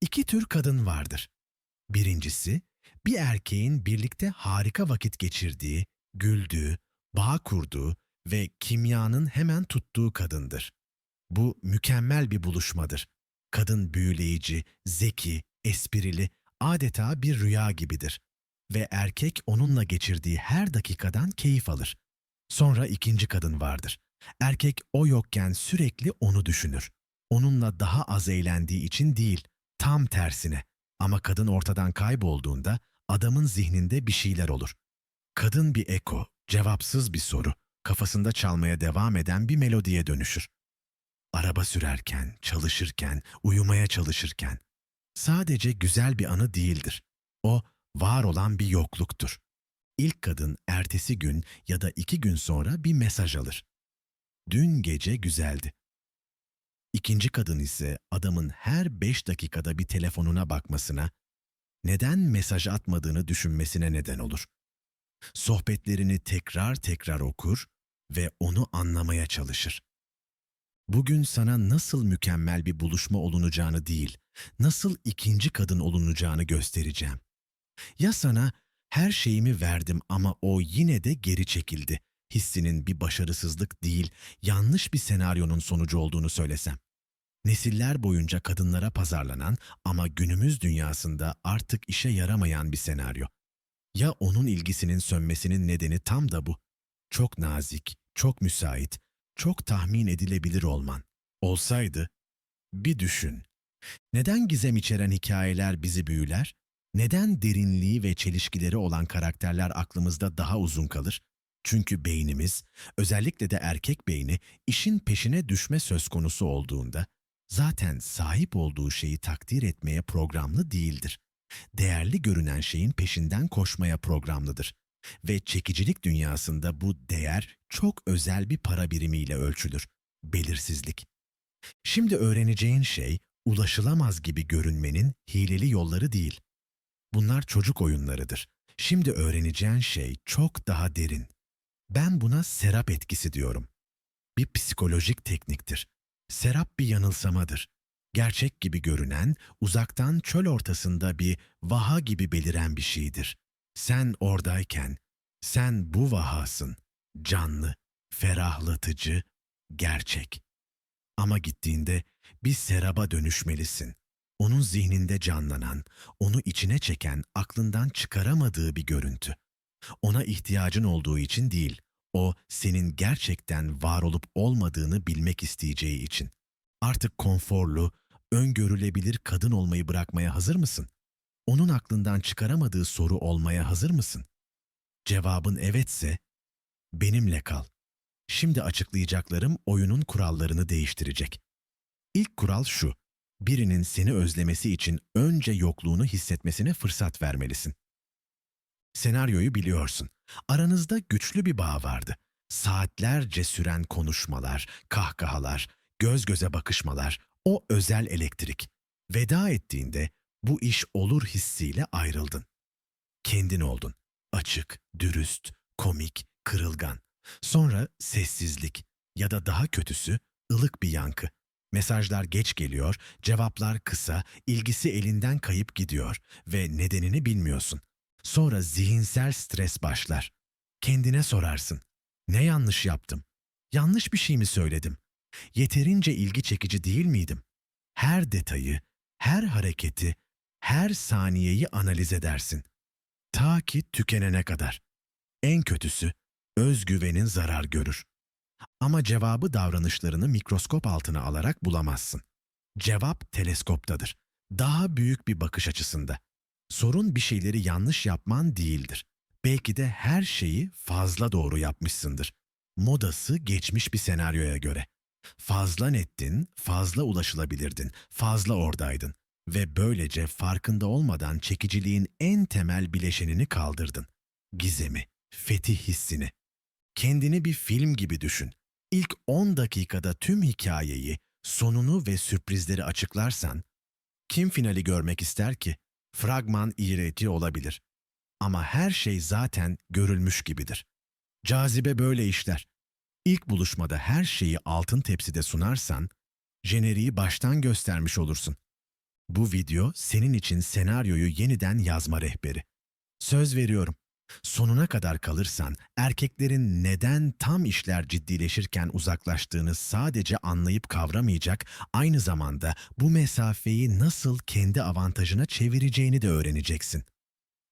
İki tür kadın vardır. Birincisi, bir erkeğin birlikte harika vakit geçirdiği, güldüğü, bağ kurduğu ve kimyanın hemen tuttuğu kadındır. Bu mükemmel bir buluşmadır. Kadın büyüleyici, zeki, esprili, adeta bir rüya gibidir. Ve erkek onunla geçirdiği her dakikadan keyif alır. Sonra ikinci kadın vardır. Erkek o yokken sürekli onu düşünür. Onunla daha az eğlendiği için değil, tam tersine. Ama kadın ortadan kaybolduğunda adamın zihninde bir şeyler olur. Kadın bir eko, cevapsız bir soru, kafasında çalmaya devam eden bir melodiye dönüşür. Araba sürerken, çalışırken, uyumaya çalışırken. Sadece güzel bir anı değildir. O, var olan bir yokluktur. İlk kadın ertesi gün ya da iki gün sonra bir mesaj alır. Dün gece güzeldi. İkinci kadın ise adamın her beş dakikada bir telefonuna bakmasına, neden mesaj atmadığını düşünmesine neden olur. Sohbetlerini tekrar tekrar okur ve onu anlamaya çalışır. Bugün sana nasıl mükemmel bir buluşma olunacağını değil, nasıl ikinci kadın olunacağını göstereceğim. Ya sana her şeyimi verdim ama o yine de geri çekildi. Hissinin bir başarısızlık değil, yanlış bir senaryonun sonucu olduğunu söylesem. Nesiller boyunca kadınlara pazarlanan ama günümüz dünyasında artık işe yaramayan bir senaryo. Ya onun ilgisinin sönmesinin nedeni tam da bu. Çok nazik, çok müsait, çok tahmin edilebilir olman. Olsaydı, bir düşün. Neden gizem içeren hikayeler bizi büyüler? Neden derinliği ve çelişkileri olan karakterler aklımızda daha uzun kalır? Çünkü beynimiz, özellikle de erkek beyni, işin peşine düşme söz konusu olduğunda, zaten sahip olduğu şeyi takdir etmeye programlı değildir. Değerli görünen şeyin peşinden koşmaya programlıdır. Ve çekicilik dünyasında bu değer çok özel bir para birimiyle ölçülür. Belirsizlik. Şimdi öğreneceğin şey, ulaşılamaz gibi görünmenin hileli yolları değil. Bunlar çocuk oyunlarıdır. Şimdi öğreneceğin şey çok daha derin. Ben buna serap etkisi diyorum. Bir psikolojik tekniktir. Serap bir yanılsamadır. Gerçek gibi görünen, uzaktan çöl ortasında bir vaha gibi beliren bir şeydir. Sen oradayken, sen bu vahasın. Canlı, ferahlatıcı, gerçek. Ama gittiğinde bir seraba dönüşmelisin. Onun zihninde canlanan, onu içine çeken, aklından çıkaramadığı bir görüntü. Ona ihtiyacın olduğu için değil, o senin gerçekten var olup olmadığını bilmek isteyeceği için. Artık konforlu, öngörülebilir kadın olmayı bırakmaya hazır mısın? Onun aklından çıkaramadığı soru olmaya hazır mısın? Cevabın evetse, benimle kal. Şimdi açıklayacaklarım oyunun kurallarını değiştirecek. İlk kural şu, birinin seni özlemesi için önce yokluğunu hissetmesine fırsat vermelisin. Senaryoyu biliyorsun. Aranızda güçlü bir bağ vardı. Saatlerce süren konuşmalar, kahkahalar, göz göze bakışmalar, o özel elektrik. Veda ettiğinde bu iş olur hissiyle ayrıldın. Kendin oldun. Açık, dürüst, komik, kırılgan. Sonra sessizlik ya da daha kötüsü ılık bir yankı. Mesajlar geç geliyor, cevaplar kısa, ilgisi elinden kayıp gidiyor ve nedenini bilmiyorsun. Sonra zihinsel stres başlar. Kendine sorarsın. Ne yanlış yaptım? Yanlış bir şey mi söyledim? Yeterince ilgi çekici değil miydim? Her detayı, her hareketi, her saniyeyi analiz edersin. Ta ki tükenene kadar. En kötüsü, özgüvenin zarar görür. Ama cevabı davranışlarını mikroskop altına alarak bulamazsın. Cevap teleskoptadır. Daha büyük bir bakış açısında. Sorun bir şeyleri yanlış yapman değildir. Belki de her şeyi fazla doğru yapmışsındır. Modası geçmiş bir senaryoya göre. Fazla nettin, fazla ulaşılabilirdin, fazla oradaydın ve böylece farkında olmadan çekiciliğin en temel bileşenini kaldırdın. Gizemi, fetih hissini. Kendini bir film gibi düşün. İlk 10 dakikada tüm hikayeyi, sonunu ve sürprizleri açıklarsan, kim finali görmek ister ki? Fragman iğreti olabilir. Ama her şey zaten görülmüş gibidir. Cazibe böyle işler. İlk buluşmada her şeyi altın tepside sunarsan, jeneriği baştan göstermiş olursun. Bu video senin için senaryoyu yeniden yazma rehberi. Söz veriyorum. Sonuna kadar kalırsan erkeklerin neden tam işler ciddileşirken uzaklaştığını sadece anlayıp kavramayacak, aynı zamanda bu mesafeyi nasıl kendi avantajına çevireceğini de öğreneceksin.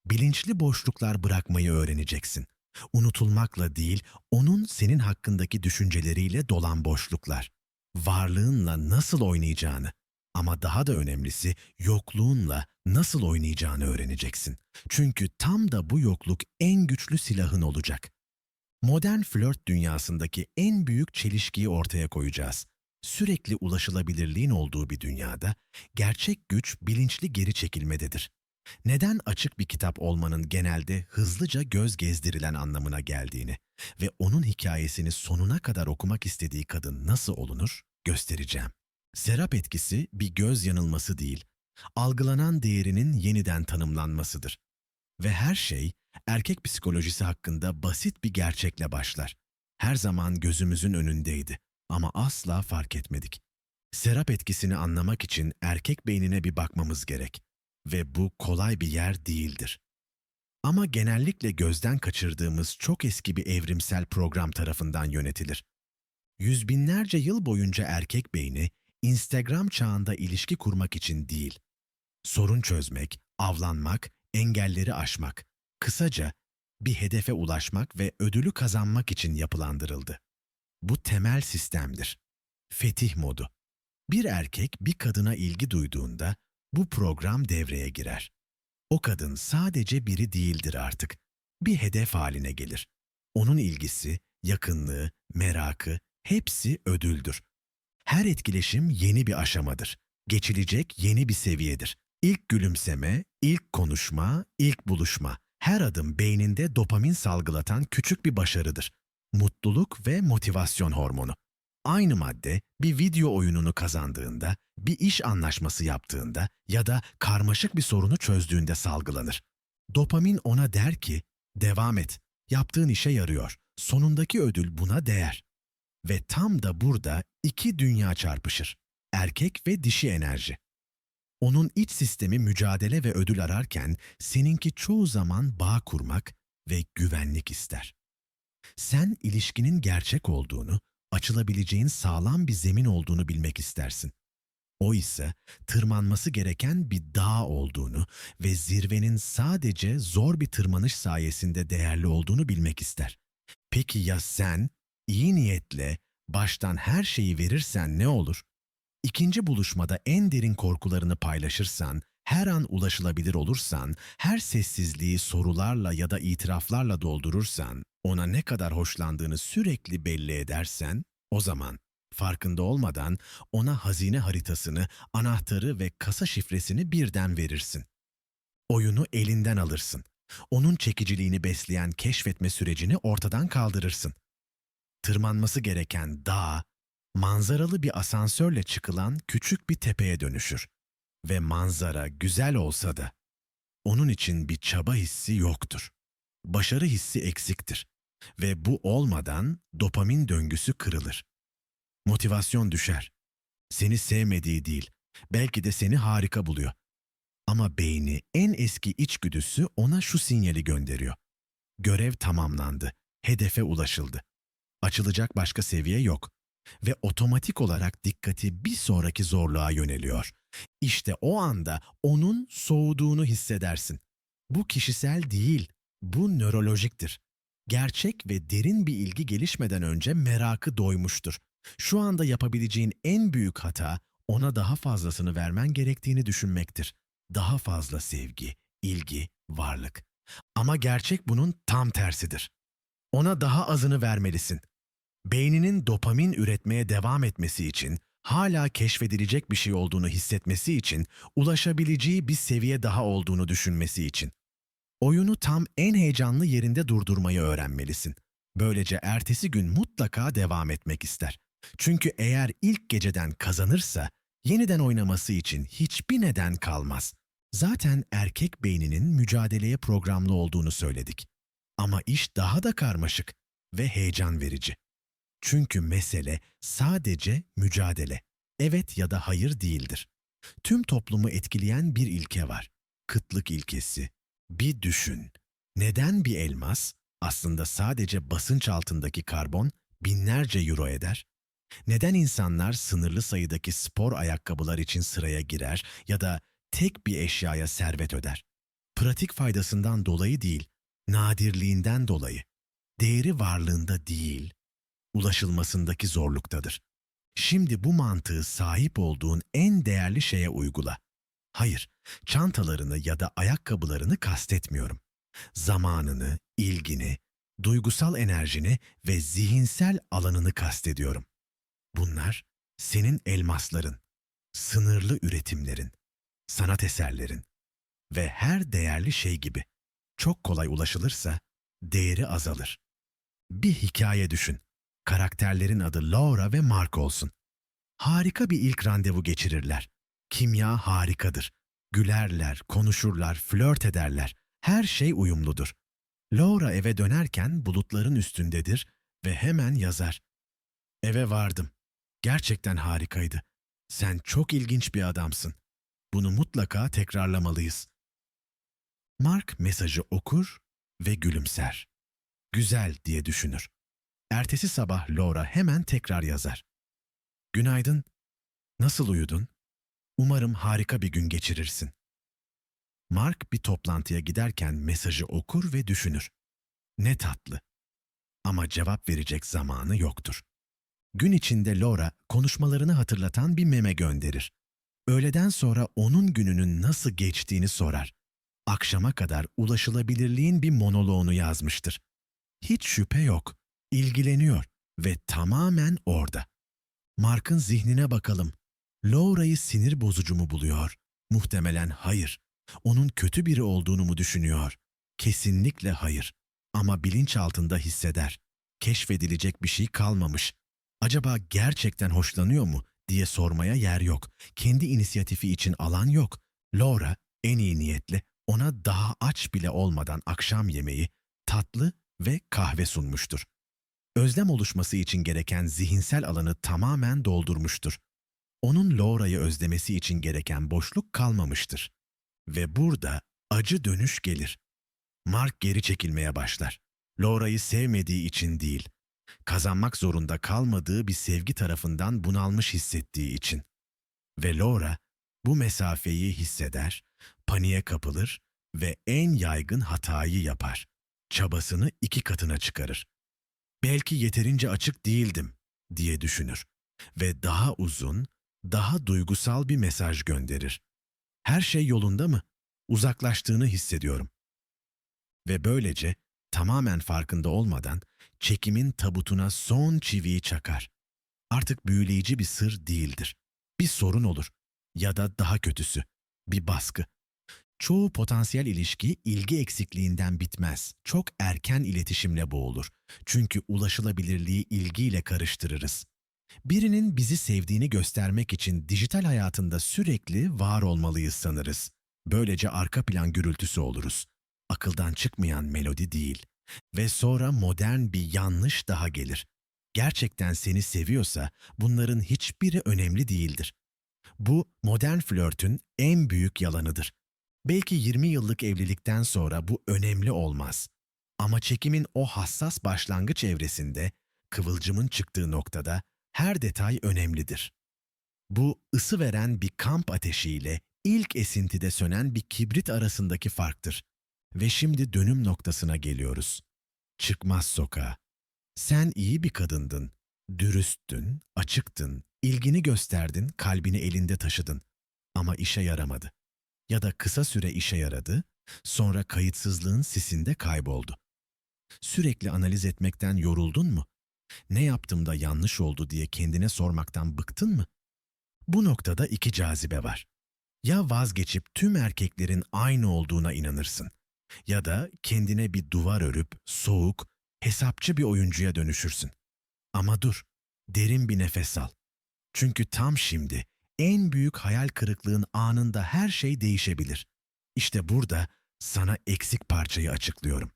Bilinçli boşluklar bırakmayı öğreneceksin. Unutulmakla değil, onun senin hakkındaki düşünceleriyle dolan boşluklar. Varlığınla nasıl oynayacağını ama daha da önemlisi yokluğunla nasıl oynayacağını öğreneceksin. Çünkü tam da bu yokluk en güçlü silahın olacak. Modern flört dünyasındaki en büyük çelişkiyi ortaya koyacağız. Sürekli ulaşılabilirliğin olduğu bir dünyada gerçek güç bilinçli geri çekilmededir. Neden açık bir kitap olmanın genelde hızlıca göz gezdirilen anlamına geldiğini ve onun hikayesini sonuna kadar okumak istediği kadın nasıl olunur göstereceğim. Serap etkisi bir göz yanılması değil, algılanan değerinin yeniden tanımlanmasıdır. Ve her şey erkek psikolojisi hakkında basit bir gerçekle başlar. Her zaman gözümüzün önündeydi ama asla fark etmedik. Serap etkisini anlamak için erkek beynine bir bakmamız gerek ve bu kolay bir yer değildir. Ama genellikle gözden kaçırdığımız çok eski bir evrimsel program tarafından yönetilir. Yüz binlerce yıl boyunca erkek beyni Instagram çağında ilişki kurmak için değil, sorun çözmek, avlanmak, engelleri aşmak, kısaca bir hedefe ulaşmak ve ödülü kazanmak için yapılandırıldı. Bu temel sistemdir. Fetih modu. Bir erkek bir kadına ilgi duyduğunda bu program devreye girer. O kadın sadece biri değildir artık. Bir hedef haline gelir. Onun ilgisi, yakınlığı, merakı hepsi ödüldür. Her etkileşim yeni bir aşamadır. Geçilecek yeni bir seviyedir. İlk gülümseme, ilk konuşma, ilk buluşma. Her adım beyninde dopamin salgılatan küçük bir başarıdır. Mutluluk ve motivasyon hormonu. Aynı madde bir video oyununu kazandığında, bir iş anlaşması yaptığında ya da karmaşık bir sorunu çözdüğünde salgılanır. Dopamin ona der ki, devam et, yaptığın işe yarıyor, sonundaki ödül buna değer. Ve tam da burada iki dünya çarpışır. Erkek ve dişi enerji. Onun iç sistemi mücadele ve ödül ararken seninki çoğu zaman bağ kurmak ve güvenlik ister. Sen ilişkinin gerçek olduğunu, açılabileceğin sağlam bir zemin olduğunu bilmek istersin. O ise tırmanması gereken bir dağ olduğunu ve zirvenin sadece zor bir tırmanış sayesinde değerli olduğunu bilmek ister. Peki ya sen iyi niyetle baştan her şeyi verirsen ne olur? İkinci buluşmada en derin korkularını paylaşırsan, her an ulaşılabilir olursan, her sessizliği sorularla ya da itiraflarla doldurursan, ona ne kadar hoşlandığını sürekli belli edersen, o zaman farkında olmadan ona hazine haritasını, anahtarı ve kasa şifresini birden verirsin. Oyunu elinden alırsın. Onun çekiciliğini besleyen keşfetme sürecini ortadan kaldırırsın. Tırmanması gereken dağ, manzaralı bir asansörle çıkılan küçük bir tepeye dönüşür. Ve manzara güzel olsa da onun için bir çaba hissi yoktur. Başarı hissi eksiktir ve bu olmadan dopamin döngüsü kırılır. Motivasyon düşer. Seni sevmediği değil, belki de seni harika buluyor. Ama beyni en eski içgüdüsü ona şu sinyali gönderiyor. Görev tamamlandı, hedefe ulaşıldı. Açılacak başka seviye yok ve otomatik olarak dikkati bir sonraki zorluğa yöneliyor. İşte o anda onun soğuduğunu hissedersin. Bu kişisel değil, bu nörolojiktir. Gerçek ve derin bir ilgi gelişmeden önce merakı doymuştur. Şu anda yapabileceğin en büyük hata ona daha fazlasını vermen gerektiğini düşünmektir. Daha fazla sevgi, ilgi, varlık. Ama gerçek bunun tam tersidir. Ona daha azını vermelisin. Beyninin dopamin üretmeye devam etmesi için, hala keşfedilecek bir şey olduğunu hissetmesi için, ulaşabileceği bir seviye daha olduğunu düşünmesi için. Oyunu tam en heyecanlı yerinde durdurmayı öğrenmelisin. Böylece ertesi gün mutlaka devam etmek ister. Çünkü eğer ilk geceden kazanırsa, yeniden oynaması için hiçbir neden kalmaz. Zaten erkek beyninin mücadeleye programlı olduğunu söyledik. Ama iş daha da karmaşık ve heyecan verici. Çünkü mesele sadece mücadele. Evet ya da hayır değildir. Tüm toplumu etkileyen bir ilke var. Kıtlık ilkesi. Bir düşün. Neden bir elmas aslında sadece basınç altındaki karbon binlerce euro eder? Neden insanlar sınırlı sayıdaki spor ayakkabılar için sıraya girer ya da tek bir eşyaya servet öder? Pratik faydasından dolayı değil, nadirliğinden dolayı. Değeri varlığında değil, ulaşılmasındaki zorluktadır. Şimdi bu mantığı sahip olduğun en değerli şeye uygula. Hayır, çantalarını ya da ayakkabılarını kastetmiyorum. Zamanını, ilgini, duygusal enerjini ve zihinsel alanını kastediyorum. Bunlar senin elmasların, sınırlı üretimlerin, sanat eserlerin ve her değerli şey gibi. Çok kolay ulaşılırsa değeri azalır. Bir hikaye düşün. Karakterlerin adı Laura ve Mark olsun. Harika bir ilk randevu geçirirler. Kimya harikadır. Gülerler, konuşurlar, flört ederler. Her şey uyumludur. Laura eve dönerken bulutların üstündedir ve hemen yazar. Eve vardım. Gerçekten harikaydı. Sen çok ilginç bir adamsın. Bunu mutlaka tekrarlamalıyız. Mark mesajı okur ve gülümser. Güzel diye düşünür. Ertesi sabah Laura hemen tekrar yazar. Günaydın. Nasıl uyudun? Umarım harika bir gün geçirirsin. Mark bir toplantıya giderken mesajı okur ve düşünür. Ne tatlı. Ama cevap verecek zamanı yoktur. Gün içinde Laura konuşmalarını hatırlatan bir meme gönderir. Öğleden sonra onun gününün nasıl geçtiğini sorar. Akşama kadar ulaşılabilirliğin bir monoloğunu yazmıştır. Hiç şüphe yok. İlgileniyor ve tamamen orada. Mark'ın zihnine bakalım. Laura'yı sinir bozucu mu buluyor? Muhtemelen hayır. Onun kötü biri olduğunu mu düşünüyor? Kesinlikle hayır. Ama bilinç altında hisseder. Keşfedilecek bir şey kalmamış. Acaba gerçekten hoşlanıyor mu diye sormaya yer yok. Kendi inisiyatifi için alan yok. Laura en iyi niyetle ona daha aç bile olmadan akşam yemeği, tatlı ve kahve sunmuştur. Özlem oluşması için gereken zihinsel alanı tamamen doldurmuştur. Onun Laura'yı özlemesi için gereken boşluk kalmamıştır. Ve burada acı dönüş gelir. Mark geri çekilmeye başlar. Laura'yı sevmediği için değil, kazanmak zorunda kalmadığı bir sevgi tarafından bunalmış hissettiği için. Ve Laura bu mesafeyi hisseder, paniğe kapılır ve en yaygın hatayı yapar. Çabasını iki katına çıkarır. Belki yeterince açık değildim diye düşünür ve daha uzun, daha duygusal bir mesaj gönderir. Her şey yolunda mı? Uzaklaştığını hissediyorum. Ve böylece tamamen farkında olmadan çekimin tabutuna son çiviyi çakar. Artık büyüleyici bir sır değildir. Bir sorun olur ya da daha kötüsü bir baskı. Çoğu potansiyel ilişki ilgi eksikliğinden bitmez. Çok erken iletişimle boğulur. Çünkü ulaşılabilirliği ilgiyle karıştırırız. Birinin bizi sevdiğini göstermek için dijital hayatında sürekli var olmalıyız sanırız. Böylece arka plan gürültüsü oluruz. Akıldan çıkmayan melodi değil. Ve sonra modern bir yanlış daha gelir. Gerçekten seni seviyorsa bunların hiçbiri önemli değildir. Bu modern flörtün en büyük yalanıdır. Belki 20 yıllık evlilikten sonra bu önemli olmaz. Ama çekimin o hassas başlangıç evresinde, kıvılcımın çıktığı noktada her detay önemlidir. Bu ısı veren bir kamp ateşiyle ilk esintide sönen bir kibrit arasındaki farktır. Ve şimdi dönüm noktasına geliyoruz. Çıkmaz sokağa. Sen iyi bir kadındın, dürüsttün, açıktın, ilgini gösterdin, kalbini elinde taşıdın. Ama işe yaramadı. Ya da kısa süre işe yaradı, sonra kayıtsızlığın sisinde kayboldu. Sürekli analiz etmekten yoruldun mu? Ne yaptım da yanlış oldu diye kendine sormaktan bıktın mı? Bu noktada iki cazibe var. Ya vazgeçip tüm erkeklerin aynı olduğuna inanırsın ya da kendine bir duvar örüp soğuk, hesapçı bir oyuncuya dönüşürsün. Ama dur, derin bir nefes al. Çünkü tam şimdi en büyük hayal kırıklığın anında her şey değişebilir. İşte burada sana eksik parçayı açıklıyorum.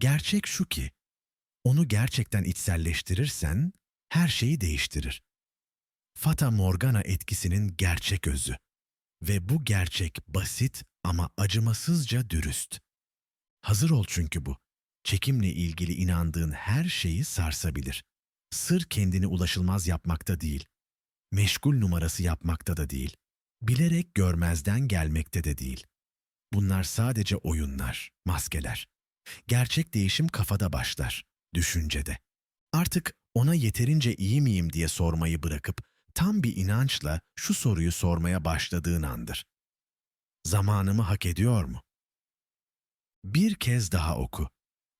Gerçek şu ki, onu gerçekten içselleştirirsen her şeyi değiştirir. Fata Morgana etkisinin gerçek özü. Ve bu gerçek basit ama acımasızca dürüst. Hazır ol çünkü bu. Çekimle ilgili inandığın her şeyi sarsabilir. Sır kendini ulaşılmaz yapmakta değil. Meşgul numarası yapmakta da değil. Bilerek görmezden gelmekte de değil. Bunlar sadece oyunlar, maskeler. Gerçek değişim kafada başlar, düşüncede. Artık ona yeterince iyi miyim diye sormayı bırakıp tam bir inançla şu soruyu sormaya başladığın andır. Zamanımı hak ediyor mu? Bir kez daha oku.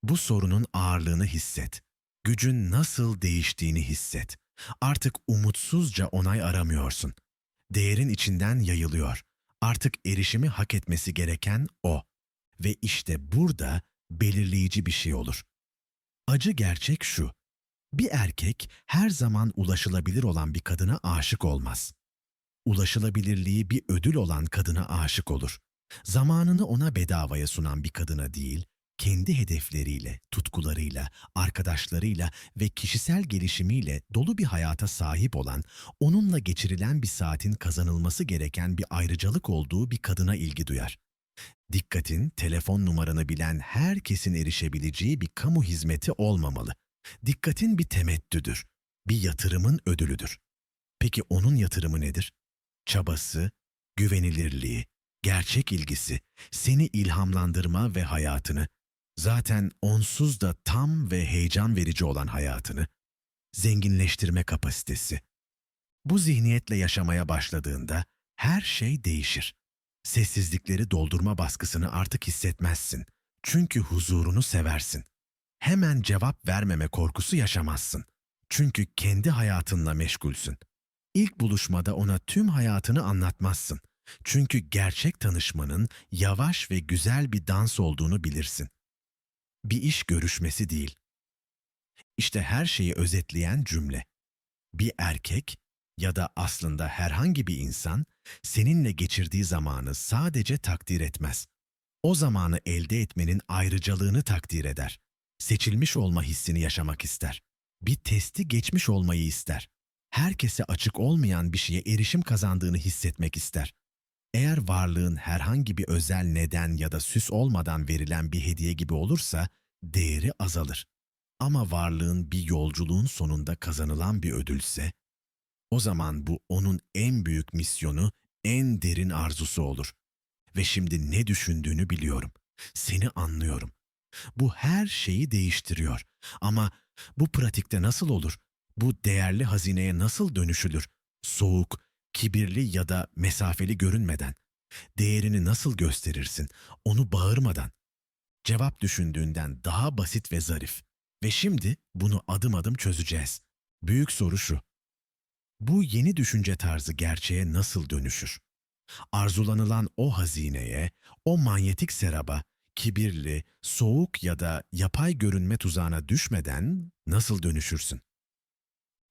Bu sorunun ağırlığını hisset. Gücün nasıl değiştiğini hisset. Artık umutsuzca onay aramıyorsun. Değerin içinden yayılıyor. Artık erişimi hak etmesi gereken o. Ve işte burada belirleyici bir şey olur. Acı gerçek şu. Bir erkek her zaman ulaşılabilir olan bir kadına aşık olmaz. Ulaşılabilirliği bir ödül olan kadına aşık olur. Zamanını ona bedavaya sunan bir kadına değil, kendi hedefleriyle, tutkularıyla, arkadaşlarıyla ve kişisel gelişimiyle dolu bir hayata sahip olan, onunla geçirilen bir saatin kazanılması gereken bir ayrıcalık olduğu bir kadına ilgi duyar. Dikkatin, telefon numaranı bilen herkesin erişebileceği bir kamu hizmeti olmamalı. Dikkatin bir temettüdür, bir yatırımın ödülüdür. Peki onun yatırımı nedir? Çabası, güvenilirliği, gerçek ilgisi, seni ilhamlandırma ve hayatını, zaten onsuz da tam ve heyecan verici olan hayatını, zenginleştirme kapasitesi. Bu zihniyetle yaşamaya başladığında her şey değişir. Sessizlikleri doldurma baskısını artık hissetmezsin. Çünkü huzurunu seversin. Hemen cevap vermeme korkusu yaşamazsın. Çünkü kendi hayatınla meşgulsün. İlk buluşmada ona tüm hayatını anlatmazsın. Çünkü gerçek tanışmanın yavaş ve güzel bir dans olduğunu bilirsin. Bir iş görüşmesi değil. İşte her şeyi özetleyen cümle. Bir erkek ya da aslında herhangi bir insan seninle geçirdiği zamanı sadece takdir etmez. O zamanı elde etmenin ayrıcalığını takdir eder. Seçilmiş olma hissini yaşamak ister. Bir testi geçmiş olmayı ister. Herkese açık olmayan bir şeye erişim kazandığını hissetmek ister. Eğer varlığın herhangi bir özel neden ya da süs olmadan verilen bir hediye gibi olursa değeri azalır. Ama varlığın bir yolculuğun sonunda kazanılan bir ödülse, o zaman bu onun en büyük misyonu, en derin arzusu olur. Ve şimdi ne düşündüğünü biliyorum. Seni anlıyorum. Bu her şeyi değiştiriyor. Ama bu pratikte nasıl olur? Bu değerli hazineye nasıl dönüşülür? Soğuk, kibirli ya da mesafeli görünmeden. Değerini nasıl gösterirsin? Onu bağırmadan. Cevap düşündüğünden daha basit ve zarif. Ve şimdi bunu adım adım çözeceğiz. Büyük soru şu. Bu yeni düşünce tarzı gerçeğe nasıl dönüşür? Arzulanılan o hazineye, o manyetik seraba, kibirli, soğuk ya da yapay görünme tuzağına düşmeden nasıl dönüşürsün?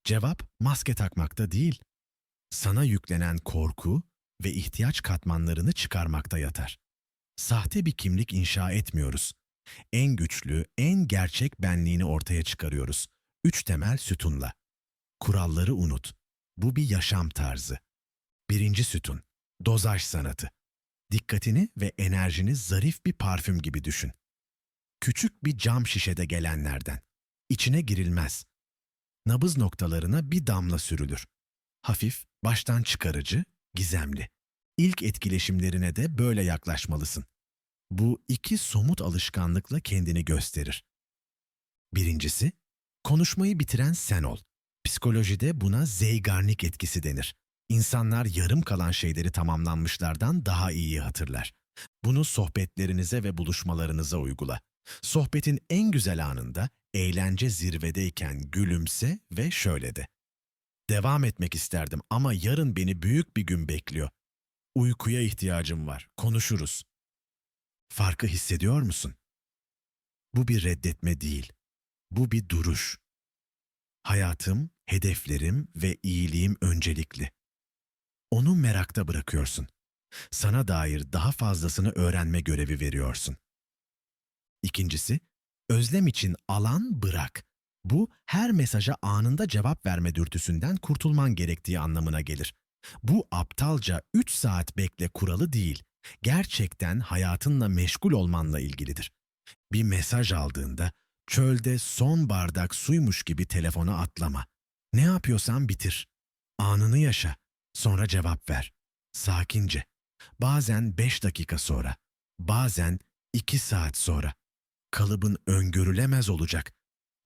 Cevap maske takmakta değil. Sana yüklenen korku ve ihtiyaç katmanlarını çıkarmakta yatar. Sahte bir kimlik inşa etmiyoruz. En güçlü, en gerçek benliğini ortaya çıkarıyoruz. Üç temel sütunla. Kuralları unut. Bu bir yaşam tarzı. Birinci sütun, dozaj sanatı. Dikkatini ve enerjini zarif bir parfüm gibi düşün. Küçük bir cam şişede gelenlerden. İçine girilmez. Nabız noktalarına bir damla sürülür. Hafif, baştan çıkarıcı, gizemli. İlk etkileşimlerine de böyle yaklaşmalısın. Bu iki somut alışkanlıkla kendini gösterir. Birincisi, konuşmayı bitiren sen ol. Psikolojide buna Zeigarnik etkisi denir. İnsanlar yarım kalan şeyleri tamamlanmışlardan daha iyi hatırlar. Bunu sohbetlerinize ve buluşmalarınıza uygula. Sohbetin en güzel anında eğlence zirvedeyken gülümse ve şöyle de. Devam etmek isterdim ama yarın beni büyük bir gün bekliyor. Uykuya ihtiyacım var. Konuşuruz. Farkı hissediyor musun? Bu bir reddetme değil. Bu bir duruş. Hayatım, hedeflerim ve iyiliğim öncelikli. Onu merakta bırakıyorsun. Sana dair daha fazlasını öğrenme görevi veriyorsun. İkincisi, özlem için alan bırak. Bu her mesaja anında cevap verme dürtüsünden kurtulman gerektiği anlamına gelir. Bu aptalca 3 saat bekle kuralı değil, gerçekten hayatınla meşgul olmanla ilgilidir. Bir mesaj aldığında çölde son bardak suymuş gibi telefona atlama. Ne yapıyorsan bitir. Anını yaşa. Sonra cevap ver. Sakince. Bazen 5 dakika sonra. Bazen 2 saat sonra. Kalıbın öngörülemez olacak.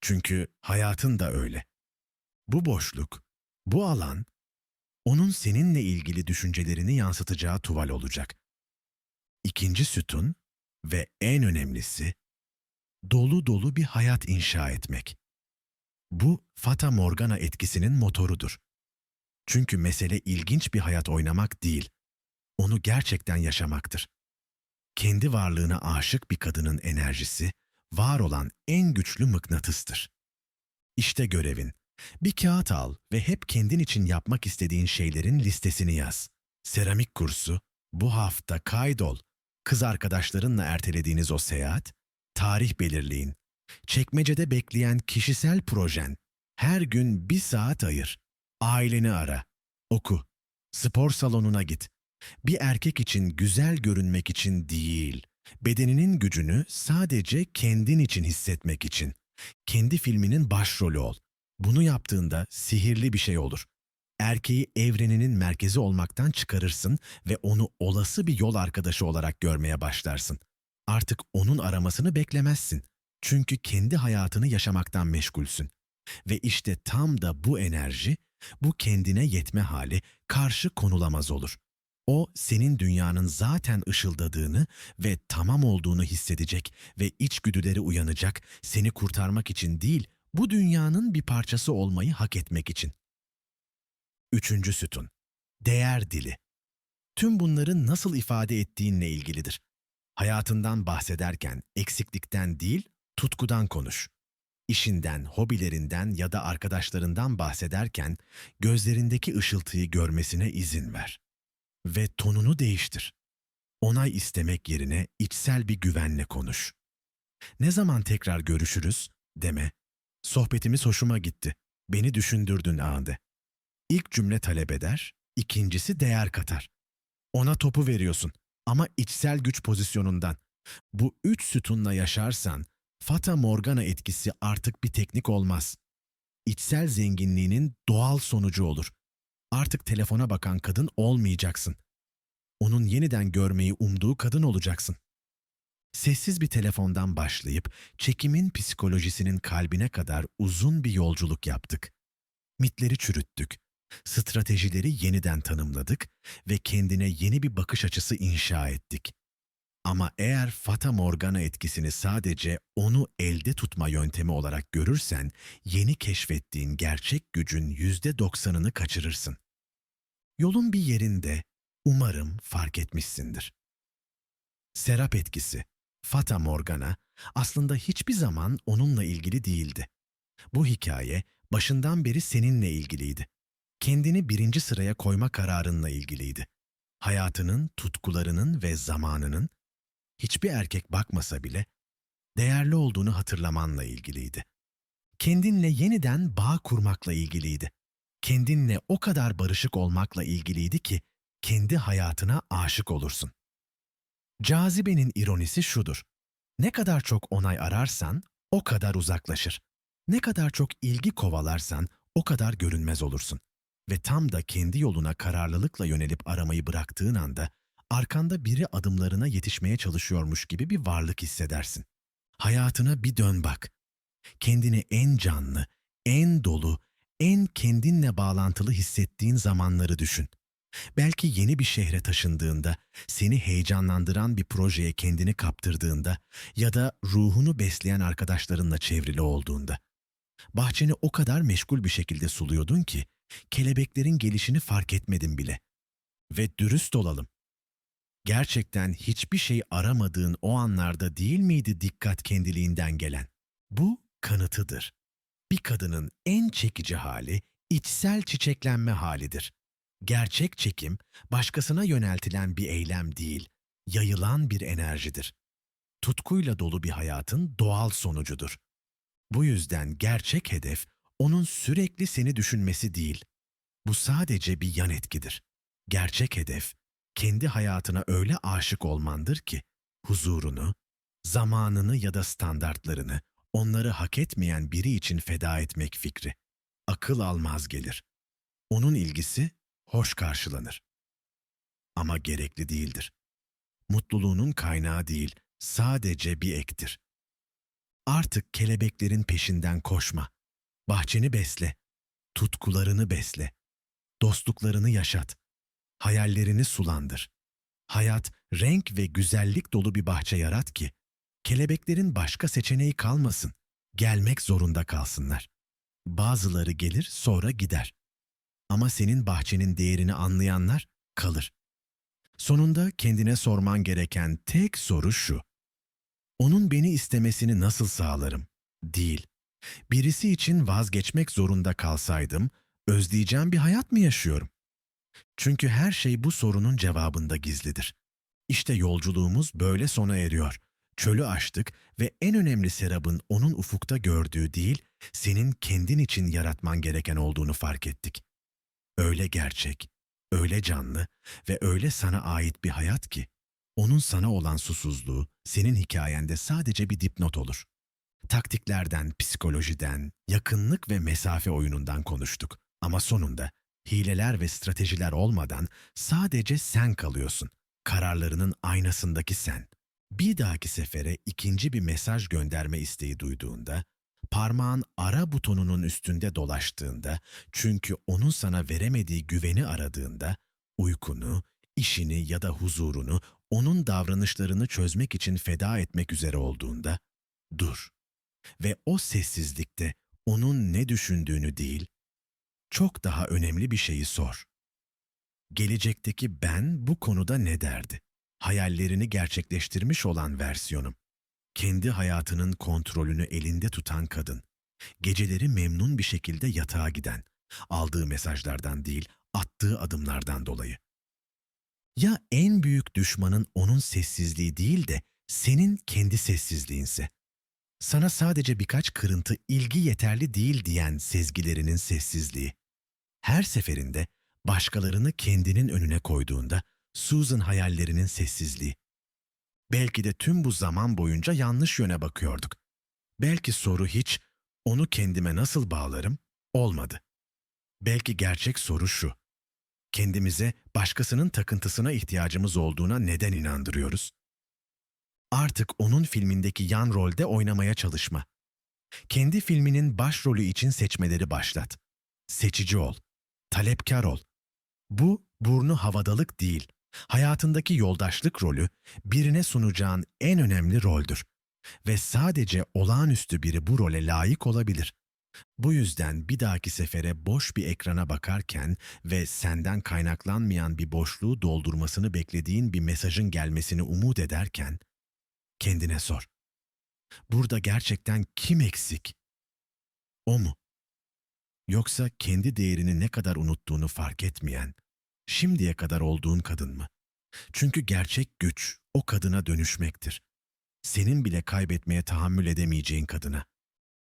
Çünkü hayatın da öyle. Bu boşluk, bu alan, onun seninle ilgili düşüncelerini yansıtacağı tuval olacak. İkinci sütun ve en önemlisi, dolu dolu bir hayat inşa etmek. Bu Fata Morgana etkisinin motorudur. Çünkü mesele ilginç bir hayat oynamak değil, onu gerçekten yaşamaktır. Kendi varlığına aşık bir kadının enerjisi, var olan en güçlü mıknatıstır. İşte görevin. Bir kağıt al ve hep kendin için yapmak istediğin şeylerin listesini yaz. Seramik kursu, bu hafta kaydol. Kız arkadaşlarınla ertelediğiniz o seyahat, tarih belirleyin. Çekmecede bekleyen kişisel projen, her gün bir saat ayır. Aileni ara, oku, spor salonuna git. Bir erkek için güzel görünmek için değil, bedeninin gücünü sadece kendin için hissetmek için. Kendi filminin başrolü ol. Bunu yaptığında sihirli bir şey olur. Erkeği evreninin merkezi olmaktan çıkarırsın ve onu olası bir yol arkadaşı olarak görmeye başlarsın. Artık onun aramasını beklemezsin. Çünkü kendi hayatını yaşamaktan meşgulsün. Ve işte tam da bu enerji, bu kendine yetme hali karşı konulamaz olur. O senin dünyanın zaten ışıldadığını ve tamam olduğunu hissedecek ve içgüdüleri uyanacak, seni kurtarmak için değil, bu dünyanın bir parçası olmayı hak etmek için. Üçüncü sütun. Değer dili. Tüm bunları nasıl ifade ettiğinle ilgilidir. Hayatından bahsederken eksiklikten değil, tutkudan konuş. İşinden, hobilerinden ya da arkadaşlarından bahsederken gözlerindeki ışıltıyı görmesine izin ver. Ve tonunu değiştir. Onay istemek yerine içsel bir güvenle konuş. Ne zaman tekrar görüşürüz deme. Sohbetimiz hoşuma gitti. Beni düşündürdün ağında. İlk cümle talep eder, ikincisi değer katar. Ona topu veriyorsun ama içsel güç pozisyonundan. Bu üç sütunla yaşarsan Fata Morgana etkisi artık bir teknik olmaz. İçsel zenginliğinin doğal sonucu olur. Artık telefona bakan kadın olmayacaksın. Onun yeniden görmeyi umduğu kadın olacaksın. Sessiz bir telefondan başlayıp çekimin psikolojisinin kalbine kadar uzun bir yolculuk yaptık. Mitleri çürüttük. Stratejileri yeniden tanımladık ve kendine yeni bir bakış açısı inşa ettik. Ama eğer Fata Morgana etkisini sadece onu elde tutma yöntemi olarak görürsen, yeni keşfettiğin gerçek gücün yüzde doksanını kaçırırsın. Yolun bir yerinde umarım fark etmişsindir. Serap etkisi, Fata Morgana aslında hiçbir zaman onunla ilgili değildi. Bu hikaye başından beri seninle ilgiliydi. Kendini birinci sıraya koyma kararınla ilgiliydi. Hayatının, tutkularının ve zamanının hiçbir erkek bakmasa bile değerli olduğunu hatırlamanla ilgiliydi. Kendinle yeniden bağ kurmakla ilgiliydi. Kendinle o kadar barışık olmakla ilgiliydi ki kendi hayatına aşık olursun. Cazibenin ironisi şudur. Ne kadar çok onay ararsan o kadar uzaklaşır. Ne kadar çok ilgi kovalarsan o kadar görünmez olursun. Ve tam da kendi yoluna kararlılıkla yönelip aramayı bıraktığın anda arkanda biri adımlarına yetişmeye çalışıyormuş gibi bir varlık hissedersin. Hayatına bir dön bak. Kendini en canlı, en dolu, kendinle bağlantılı hissettiğin zamanları düşün. Belki yeni bir şehre taşındığında, seni heyecanlandıran bir projeye kendini kaptırdığında ya da ruhunu besleyen arkadaşlarınla çevrili olduğunda. Bahçeni o kadar meşgul bir şekilde suluyordun ki, kelebeklerin gelişini fark etmedin bile. Ve dürüst olalım. Gerçekten hiçbir şey aramadığın o anlarda değil miydi dikkat kendiliğinden gelen? Bu kanıtıdır. Bir kadının en çekici hali içsel çiçeklenme halidir. Gerçek çekim başkasına yöneltilen bir eylem değil, yayılan bir enerjidir. Tutkuyla dolu bir hayatın doğal sonucudur. Bu yüzden gerçek hedef onun sürekli seni düşünmesi değil. Bu sadece bir yan etkidir. Gerçek hedef kendi hayatına öyle aşık olmandır ki huzurunu, zamanını ya da standartlarını onları hak etmeyen biri için feda etmek fikri. Akıl almaz gelir. Onun ilgisi hoş karşılanır. Ama gerekli değildir. Mutluluğunun kaynağı değil, sadece bir ektir. Artık kelebeklerin peşinden koşma. Bahçeni besle. Tutkularını besle. Dostluklarını yaşat. Hayallerini sulandır. Hayat, renk ve güzellik dolu bir bahçe yarat ki, kelebeklerin başka seçeneği kalmasın. Gelmek zorunda kalsınlar. Bazıları gelir sonra gider. Ama senin bahçenin değerini anlayanlar kalır. Sonunda kendine sorman gereken tek soru şu. Onun beni istemesini nasıl sağlarım? Değil. Birisi için vazgeçmek zorunda kalsaydım, özleyeceğim bir hayat mı yaşıyorum? Çünkü her şey bu sorunun cevabında gizlidir. İşte yolculuğumuz böyle sona eriyor. Çölü aştık ve en önemli serabın onun ufukta gördüğü değil, senin kendin için yaratman gereken olduğunu fark ettik. Öyle gerçek, öyle canlı ve öyle sana ait bir hayat ki, onun sana olan susuzluğu senin hikayende sadece bir dipnot olur. Taktiklerden, psikolojiden, yakınlık ve mesafe oyunundan konuştuk. Ama sonunda hileler ve stratejiler olmadan sadece sen kalıyorsun. Kararlarının aynasındaki sen. Bir dahaki sefere ikinci bir mesaj gönderme isteği duyduğunda, parmağın ara butonunun üstünde dolaştığında, çünkü onun sana veremediği güveni aradığında, uykunu, işini ya da huzurunu onun davranışlarını çözmek için feda etmek üzere olduğunda, dur. Ve o sessizlikte onun ne düşündüğünü değil, çok daha önemli bir şeyi sor. Gelecekteki ben bu konuda ne derdi? Hayallerini gerçekleştirmiş olan versiyonum. Kendi hayatının kontrolünü elinde tutan kadın. Geceleri memnun bir şekilde yatağa giden. Aldığı mesajlardan değil, attığı adımlardan dolayı. Ya en büyük düşmanın onun sessizliği değil de senin kendi sessizliğinse? Sana sadece birkaç kırıntı ilgi yeterli değil diyen sezgilerinin sessizliği. Her seferinde başkalarını kendinin önüne koyduğunda Susan hayallerinin sessizliği. Belki de tüm bu zaman boyunca yanlış yöne bakıyorduk. Belki soru hiç onu kendime nasıl bağlarım olmadı. Belki gerçek soru şu. Kendimize başkasının takıntısına ihtiyacımız olduğuna neden inandırıyoruz? Artık onun filmindeki yan rolde oynamaya çalışma. Kendi filminin başrolü için seçmeleri başlat. Seçici ol. Talepkar ol. Bu burnu havadalık değil. Hayatındaki yoldaşlık rolü birine sunacağın en önemli roldür. Ve sadece olağanüstü biri bu role layık olabilir. Bu yüzden bir dahaki sefere boş bir ekrana bakarken ve senden kaynaklanmayan bir boşluğu doldurmasını beklediğin bir mesajın gelmesini umut ederken kendine sor. Burada gerçekten kim eksik? O mu? Yoksa kendi değerini ne kadar unuttuğunu fark etmeyen, şimdiye kadar olduğun kadın mı? Çünkü gerçek güç o kadına dönüşmektir. Senin bile kaybetmeye tahammül edemeyeceğin kadına.